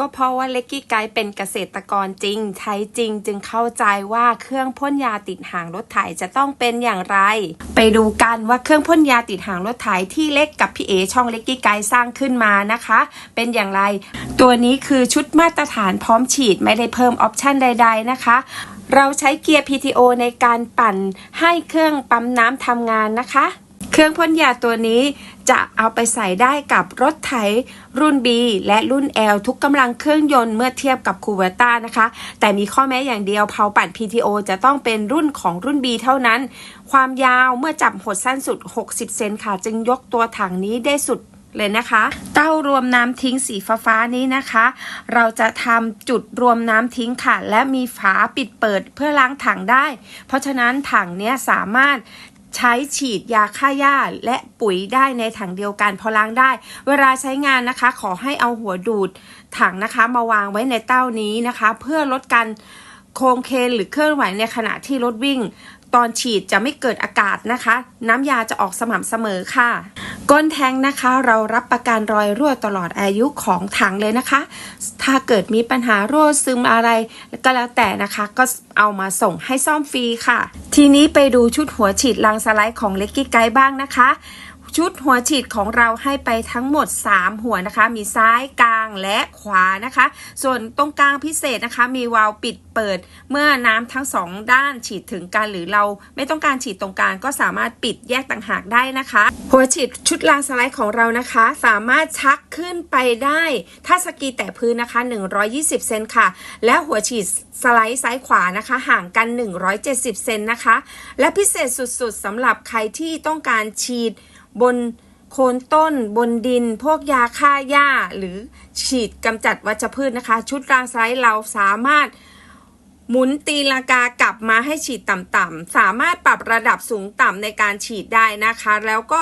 ก็เพราะว่าเล็กกี้ไกด์เป็นเกษตรกรจริง ใช้จริงจึงเข้าใจว่าเครื่องพ่นยาติดหางรถไถจะต้องเป็นอย่างไร ไปดูกันว่าเครื่องพ่นยาติดหางรถไถที่เล็กกับพี่เอช่องเล็กกี้ไกด์สร้างขึ้นมานะคะ เป็นอย่างไร ตัวนี้คือชุดมาตรฐานพร้อมฉีดไม่ได้เพิ่มออปชั่นใด ๆ นะคะเราใช้เกียร์ PTO ในการปั่นให้เครื่องปั๊มน้ำทำงานนะคะ เครื่องพ่นยาตัวนี้จะเอาไปใส่ได้กับรถไถรุ่น B และรุ่น L ทุกกำลังเครื่องยนต์เมื่อเทียบกับคูเวต้านะคะ แต่มีข้อแม้อย่างเดียวเผาปั่น PTO จะต้องเป็นรุ่นของรุ่น B เท่านั้น ความยาวเมื่อจับหดสั้นสุด 60 เซนค่ะ จึงยกตัวถังนี้ได้สุดเลยนะคะ เต้ารวมน้ำทิ้งสีฟ้าๆนี้นะคะ เราจะทำจุดรวมน้ำทิ้งค่ะ และมีฝาปิดเปิดเพื่อล้างถังได้ เพราะฉะนั้นถังเนี้ยสามารถ ใช้ฉีดยาฆ่าหญ้าและปุ๋ยได้ในถังเดียวกันพอล้างได้ เวลาใช้งานนะคะ ขอให้เอาหัวดูดถังนะคะ มาวางไว้ในเต้านี้นะคะ เพื่อลดการโครงเคลนหรือเคลื่อนไหวในขณะที่รถวิ่ง ตอนฉีดจะไม่เกิดอากาศนะคะ น้ำยาจะออกสม่ำเสมอค่ะ ก้นแทงนะคะ เรารับประกันรอยรั่วตลอดอายุของถังเลยนะคะ ถ้าเกิดมีปัญหารั่วซึมอะไรก็แล้วแต่นะคะก็เอามาส่งให้ซ่อมฟรีค่ะ ทีนี้ไปดูชุดหัวฉีดลังสไลด์ของเล็กกี้ไกด์บ้างนะคะ ชุดหัวฉีดของเราให้ไปทั้งหมด 3 หัวนะคะ มีซ้ายกลางและขวานะคะ ส่วนตรงกลางพิเศษนะคะ มีวาล์วปิดเปิด เมื่อน้ำทั้งสองด้านฉีดถึงกันหรือเราไม่ต้องการฉีดตรงกลางก็สามารถปิดแยกต่างหากได้นะคะ หัวฉีดชุดรางสไลด์ของเรานะคะ สามารถชักขึ้นไปได้ ถ้าสกีแตะพื้นนะคะ 120 เซนค่ะ และหัวฉีดสไลด์ซ้ายขวานะคะ ห่างกัน 170 เซนนะคะ และพิเศษสุดๆสำหรับใครที่ต้องการฉีด บนโคนต้นบนดิน พวกยาฆ่าหญ้า หรือฉีดกำจัดวัชพืชนะคะ ชุดรางไซส์เราสามารถหมุนตีลังกากลับมาให้ฉีดต่ำๆ สามารถปรับระดับสูงต่ำในการฉีดได้นะคะ แล้วก็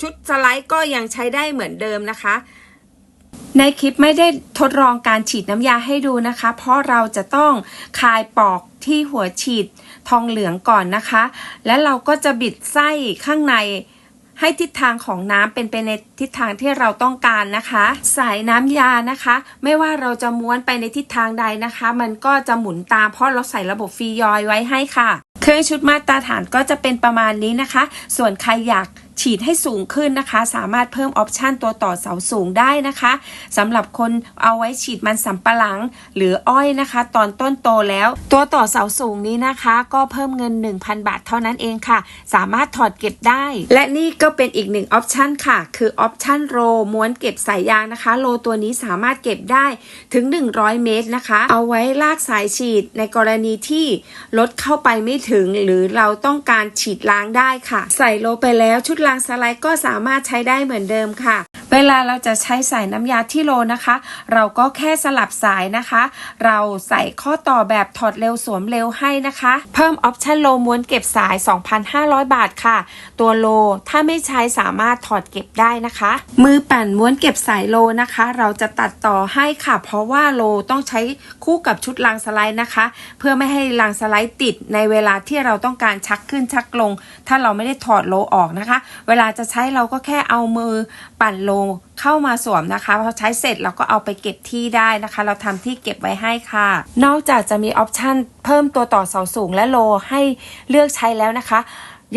ชุดสไลด์ก็ยังใช้ได้เหมือนเดิมนะคะ ในคลิปไม่ได้ทดลองการฉีดน้ำยาให้ดูนะคะ เพราะเราจะต้องคายปอกที่หัวฉีดทองเหลืองก่อนนะคะ และเราก็จะบิดไส้ข้างใน ให้ทิศทางของน้ำเป็นไปในทิศทางที่เราต้องการนะคะ สายน้ำยานะคะ ไม่ว่าเราจะม้วนไปในทิศทางใดนะคะ มันก็จะหมุนตามเพราะเราใส่ระบบฟรียอยไว้ให้ค่ะ เครื่องชุดมาตรฐานก็จะเป็นประมาณนี้นะคะ ส่วนใครอยาก ฉีดให้สูงขึ้นนะคะ สามารถเพิ่มออปชันตัวต่อเสาสูงได้นะคะสำหรับคนเอาไว้ฉีดมันสำปะหลัง หรืออ้อยนะคะ ตอนต้นโตแล้ว ตัวต่อเสาสูงนี้นะคะ ก็เพิ่มเงิน 1,000 บาทเท่านั้นเองค่ะ สามารถถอดเก็บได้ และนี่ก็เป็นอีกหนึ่งออปชันค่ะ คือออปชันโรม้วนเก็บสายยางนะคะ โลตัวนี้สามารถเก็บได้ถึง 100 เมตรนะคะ เอาไว้ลากสายฉีดในกรณีที่รถเข้าไปไม่ถึง หรือเราต้องการฉีดล้างได้ค่ะ ใส่โลไปแล้วชุดลางสไลด์ก็สามารถใช้ได้เหมือนเดิมค่ะ เวลาเราจะใช้สายน้ำยาที่โลนะคะ เราก็แค่สลับสายนะคะ เราใส่ข้อต่อแบบถอดเร็วสวมเร็วให้นะคะ เพิ่มออปชั่นโลม้วนเก็บสาย 2,500 บาทค่ะ ตัวโลถ้าไม่ใช้สามารถถอดเก็บได้นะคะ มือปั่นม้วนเก็บสายโลนะคะ เราจะตัดต่อให้ค่ะ เพราะว่าโลต้องใช้คู่กับชุดรางสไลด์นะคะ เพื่อไม่ให้รางสไลด์ติดในเวลาที่เราต้องการชักขึ้นชักลง ถ้าเราไม่ได้ถอดโลออกนะคะ เวลาจะใช้เราก็แค่เอามือปั่นโลเข้ามาสวมนะคะพอใช้เสร็จเราก็เอาไปเก็บที่ได้นะคะ เราทำที่เก็บไว้ให้ค่ะ นอกจากจะมีออปชันเพิ่มตัวต่อเสาสูงและโลให้เลือกใช้แล้วนะคะ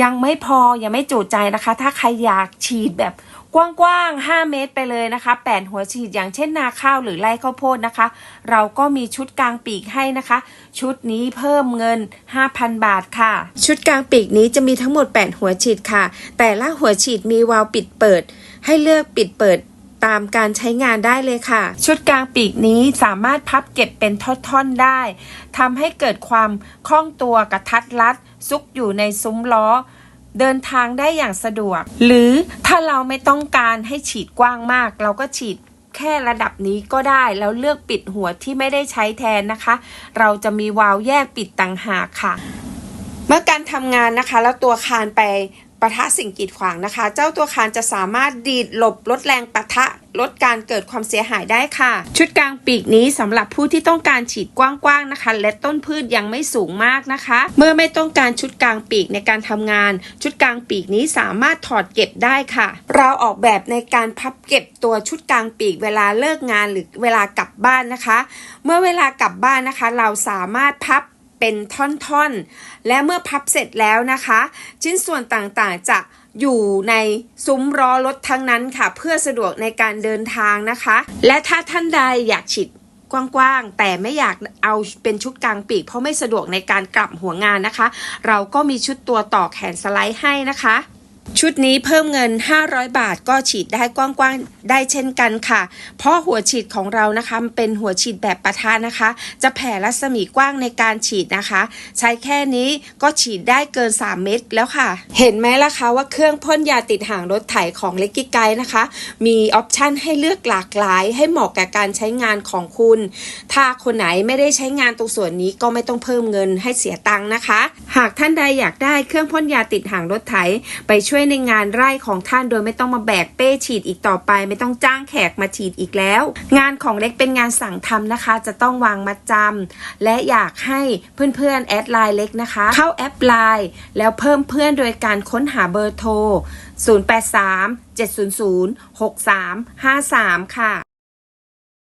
ยังไม่พอยังไม่จุใจนะคะ ถ้าใครอยากฉีดแบบกว้างๆ 5 เมตรไปเลยนะคะ แปดหัวฉีดอย่างเช่นนาข้าวหรือไร่ข้าวโพดนะคะ เราก็มีชุดกลางปีกให้นะคะ ชุดนี้เพิ่มเงิน 5,000 บาทค่ะ ชุดกลางปีกนี้จะมีทั้งหมด 8 หัวฉีดค่ะ แต่ละหัวฉีดมีวาล์วปิดเปิด ให้เลือกปิดเปิดตามการใช้งานได้เลยค่ะ ชุดกลางปีกนี้สามารถพับเก็บเป็นท่อนๆได้ทำให้เกิดความคล่องตัวกระทัดรัด ซุกอยู่ในซุ้มล้อ เดินทางได้อย่างสะดวก หรือถ้าเราไม่ต้องการให้ฉีดกว้างมาก เราก็ฉีดแค่ระดับนี้ก็ได้ แล้วเลือกปิดหัวที่ไม่ได้ใช้แทนนะคะ เราจะมีวาล์วแยกปิดต่างหากค่ะ เมื่อการทำงานนะคะ แล้วตัวคานไปปะทะสิ่งกีดขวางนะคะ เจ้าตัวคานจะสามารถดีดหลบลดแรงปะทะลดการเกิดความเสียหายได้ค่ะ ชุดกลางปีกนี้สำหรับผู้ที่ต้องการฉีดกว้างๆนะคะ และต้นพืชยังไม่สูงมากนะคะ เมื่อไม่ต้องการชุดกลางปีกในการทำงาน ชุดกลางปีกนี้สามารถถอดเก็บได้ค่ะ เราออกแบบในการพับเก็บตัวชุดกลางปีกเวลาเลิกงานหรือเวลากลับบ้านนะคะ เมื่อเวลากลับบ้านนะคะ เราสามารถพับ เป็นท่อนๆ และเมื่อพับเสร็จแล้วนะคะ ชิ้นส่วนต่างๆ จะอยู่ในซุ้มล้อรถทั้งนั้นค่ะ เพื่อสะดวกในการเดินทางนะคะ และถ้าท่านใดอยากฉีดกว้างๆ แต่ไม่อยากเอาเป็นชุดกลางปีก เพราะไม่สะดวกในการกลับหัวงานนะคะ เราก็มีชุดตัวต่อแขนสไลด์ให้นะคะ ชุดนี้เพิ่มเงิน 500 บาทก็ฉีดได้กว้างๆ ได้เช่นกันค่ะ เพราะหัวฉีดของเรานะคะเป็นหัวฉีดแบบปะทะนะคะ จะแผ่รัศมีกว้างในการฉีดนะคะ ใช้แค่นี้ก็ฉีดได้เกิน 3 เม็ดแล้วค่ะ เห็นไหมล่ะคะว่าเครื่องพ่นยาติดหางรถไถของเล็กกิไกนะคะ มีออปชันให้เลือกหลากหลาย ให้เหมาะกับการใช้งานของคุณ ถ้าคนไหนไม่ได้ใช้งานตรงส่วนนี้ก็ไม่ต้องเพิ่มเงินให้เสียตังค์นะคะ หากท่านใดอยากได้เครื่องพ่นยาติดหางรถไถไปช่วยวยในงานไร่ของท่านโดยไม่ต้องมาแบกเป้ฉีดอีกต่อไป ไม่ต้องจ้างแขกมาฉีดอีกแล้ว งานของเล็กเป็นงานสั่งทำนะคะ จะต้องวางมัดจำและอยากให้เพื่อนๆแอดไลน์เล็กนะคะ เข้าแอปไลน์แล้วเพิ่มเพื่อนโดยการค้นหาเบอร์โทร 083 700 6353 ค่ะ